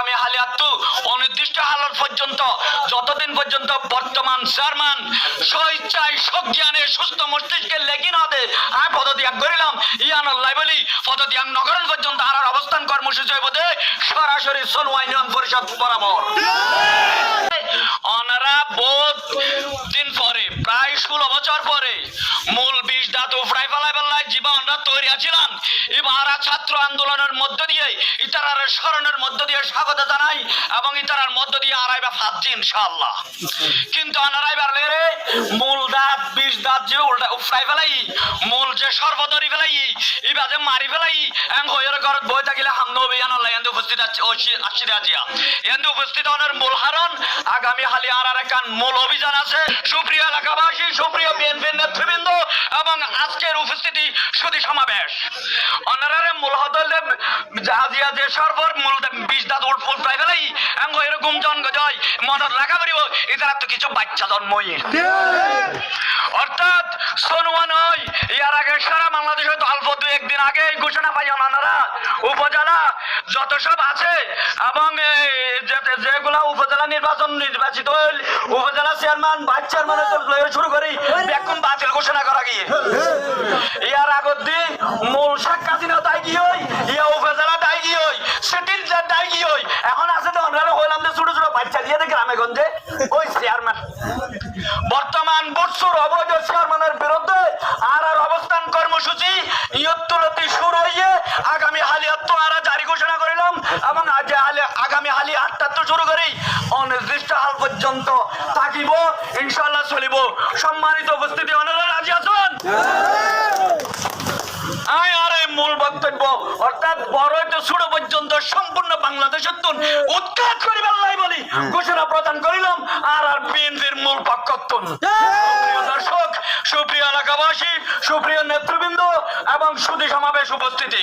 আগামী হালিয়াত্তু অনির্দিষ্ট হালত পর্যন্ত, যতদিন পর্যন্ত বর্তমান চেয়ারম্যান স্বইচ্ছায় সজ্ঞানে সুস্থ মস্তিষ্কে লেগিন হতে আমি পদত্যাগ করিলাম। ইয়ানুল্লাহ বলি, পদত্যাগ নগরণ পর্যন্ত আর অবস্থান কর্মসূচি বোধে সরাসরি সোনওয়াই ইউনিয়ন পরিষদ বরাবর। অনারা বোধ দিন পরে, প্রায় ষোলো বছর পরে, মূল বিষ দাঁত উফরাই ফেলাই জীবনরা তৈরি ছিলাম এবারা ছাত্র আন্দোলনের মধ্য দিয়ে, ইতারার স্মরণের মধ্য দিয়ে স্বাগত জানাই এবং ইতারার মধ্য দিয়ে আড়াইবা ফাঁদছি ইনশাআল্লাহ। কিন্তু আনারাইবার লেরে মূল বিষ দাঁত যে উল্টা উফরাই ফেলাই, মূল যে সর্বদরি ফেলাই ইবা যে মারি ফেলাই, এং হয়ের ঘরত বই থাকিলে হামনো অভিযান আল্লাহ এন্দ উপস্থিত আছে আসছি আজিয়া এন্দ উপস্থিত হওয়ার মূল হারণ, আগামী হালি আর আর একখান মূল অভিযান আছে। সুপ্রিয় এলাকাবাসী, সুপ্রিয় বিএনপির নেতৃবৃন্দ এবং আজকের উপস্থিতি সুদী সমাবেশ। অনারারে মূল হদলে আজিয়া যে সর্বর মূল বিষ দাঁত উঠ ফুল প্রায় ফেলাই এঙ্গ এরকম জন্ম জয় মনত রাখা পারিব এটার তো কিছু বাচ্চা জন্মই। সোনুয়া নয় ইয়ার আগে সারা বাংলাদেশে তো অল্প দু একদিন আগে ঘোষণা পাই ওনারা উপজেলা যত সব আছে, এবং যেগুলা উপজেলা নির্বাচন নির্বাচিত হইল, উপজেলা চেয়ারম্যান ভাইস চেয়ারম্যান শুরু করি এখন বাতিল ঘোষণা করা গিয়ে। ইয়ার আগত দিন মূল শেখ হাসিনা তাই হই ইয়া উপজেলা দায় কি হই সেটির যে দায় কি হই এখন আছে তো ওনারা হইলাম যে ছোট ছোট বাচ্চা দিয়ে দেখে গ্রামে গঞ্জে ওই চেয়ারম্যান বর্তমান বৎসর অবৈধ চেয়ারম্যানের বিরুদ্ধে আর আর অবস্থান কর্মসূচি ইয়ত্তলতি শুরু হইয়ে আগামী হালিয়াত্ত আর জারি ঘোষণা করিলাম এবং আজ হালি- আগামী হালি আটটা তো শুরু করি অনির্দিষ্ট হাল পর্যন্ত থাকিব ইনশাল্লাহ চলিব। সম্মানিত উপস্থিতি অনেক রাজি আছেন? আয় আর এই মূল বক্তব্য। অর্থাৎ বড় একটা ছোট পর্যন্ত সম্পূর্ণ বাংলাদেশের তুন উৎখাত করিবার লাই বলি। ঘোষণা প্রদান করিলাম আর আর বিএনপির মূল পক্ষত্তন দর্শক সুপ্রিয় এলাকাবাসী সুপ্রিয় নেতৃবৃন্দ এবং সুদী সমাবেশ উপস্থিতি।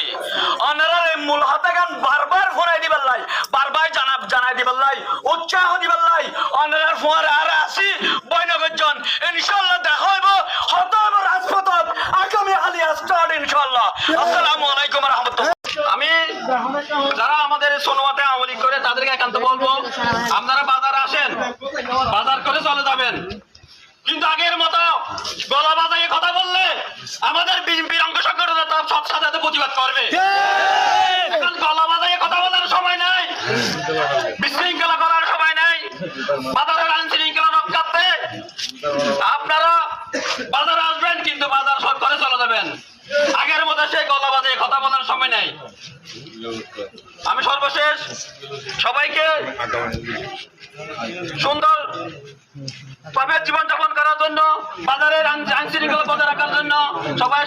এই মূল হাতে গান বারবার ফোনাই দিবার লাই বারবার জানা জানাই দিবার লাই উৎসাহ দিবার লাই অনারার ফোয়ারে আর আসি বৈনগরজন ইনশাল্লাহ দেখা হইব। হত হইব রাজপথত আগামী হালিয়া স্টার্ট ইনশাল্লাহ আসসালামু আলাইকুম রহমতুল্লাহ। আমি যারা আমাদের সোনোয়াতে আমলি করে তাদেরকে একান্ত বলব আপনারা বাজার আসেন বাজার করে চলে যাবেন। কিন্তু আগের মতো গলা বাজাইয়ে কথা বললে আমাদের বিএনপির অঙ্গ সংগঠন তার সব সাথে প্রতিবাদ করবে। গলা বাজাইয়ে কথা বলার সময় নাই বিশৃঙ্খলা করার সময় নাই বাজারের আইন শৃঙ্খলা রক্ষার্থে আপনারা বাজারে আসবেন, কিন্তু বাজার সব করে চলে যাবেন। আগের মতো সেই গলা বাজিয়ে কথা বলার সময় নেই। আমি সর্বশেষ সবাইকে সুন্দর ভাবে জীবনযাপন করার জন্য, বাজারের আইন শৃঙ্খলা বজায় রাখার জন্য সবাই